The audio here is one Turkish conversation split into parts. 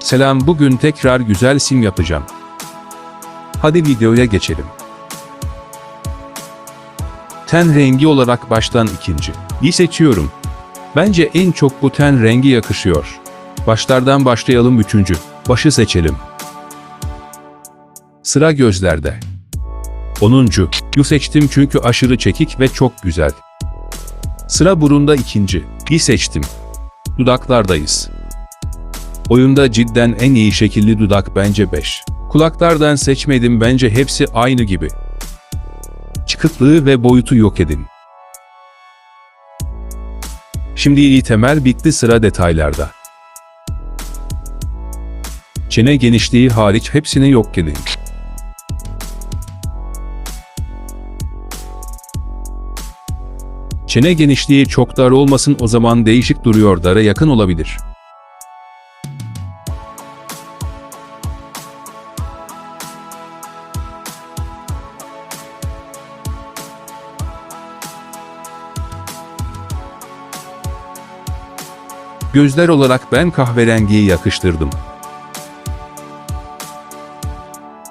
Selam bugün tekrar güzel sim yapacağım. Hadi videoya geçelim. Ten rengi olarak baştan ikinci. İyi seçiyorum. Bence en çok bu ten rengi yakışıyor. Başlardan başlayalım üçüncü. Başı seçelim. Sıra gözlerde. 10. Yu seçtim çünkü aşırı çekik ve çok güzel. Sıra burunda ikinci. Bir seçtim. Dudaklardayız. Oyunda cidden en iyi şekilli dudak bence 5. Kulaklardan seçmedim bence hepsi aynı gibi. Çıkıklığı ve boyutu yok edin. Şimdi iyi temel bitti sıra detaylarda. Çene genişliği hariç hepsini yok edin. Çene genişliği çok dar olmasın o zaman değişik duruyor dara yakın olabilir. Gözler olarak ben kahverengiyi yakıştırdım.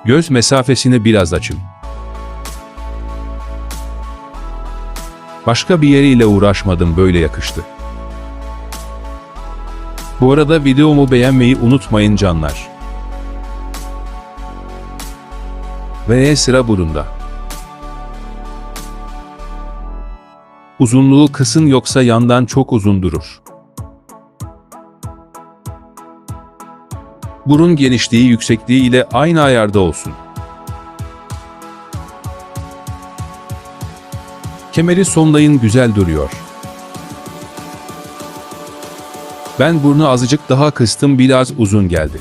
Göz mesafesini biraz açın. Başka bir yeriyle uğraşmadım böyle yakıştı. Bu arada videomu beğenmeyi unutmayın canlar. Ve sıra burunda. Uzunluğu kısın yoksa yandan çok uzun durur. Burun genişliği yüksekliği ile aynı ayarda olsun. Kemeri sonlayın güzel duruyor. Ben burnu azıcık daha kıstım biraz uzun geldi.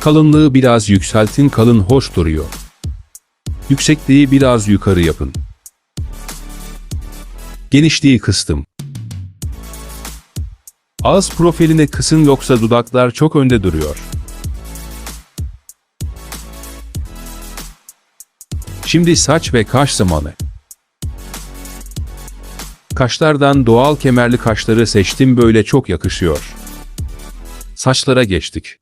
Kalınlığı biraz yükseltin kalın hoş duruyor. Yüksekliği biraz yukarı yapın. Genişliği kıstım. Ağız profiline kısın yoksa dudaklar çok önde duruyor. Şimdi saç ve kaş zamanı. Kaşlardan doğal kemerli kaşları seçtim böyle çok yakışıyor. Saçlara geçtik.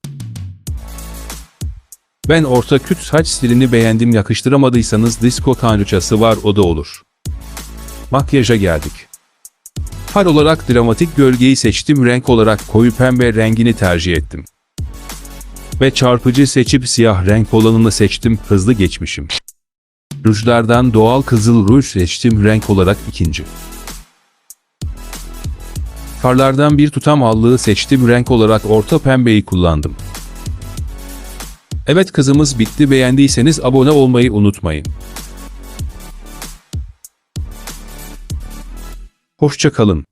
Ben orta küt saç stilini beğendim yakıştıramadıysanız disco tanrıçası var o da olur. Makyaja geldik. Far olarak dramatik gölgeyi seçtim renk olarak koyu pembe rengini tercih ettim. Ve çarpıcı seçip siyah renk olanını seçtim hızlı geçmişim. Rujlardan doğal kızıl ruj seçtim renk olarak ikinci. Farlardan bir tutam allığı seçtim renk olarak orta pembeyi kullandım. Evet kızımız bitti beğendiyseniz abone olmayı unutmayın. Hoşça kalın.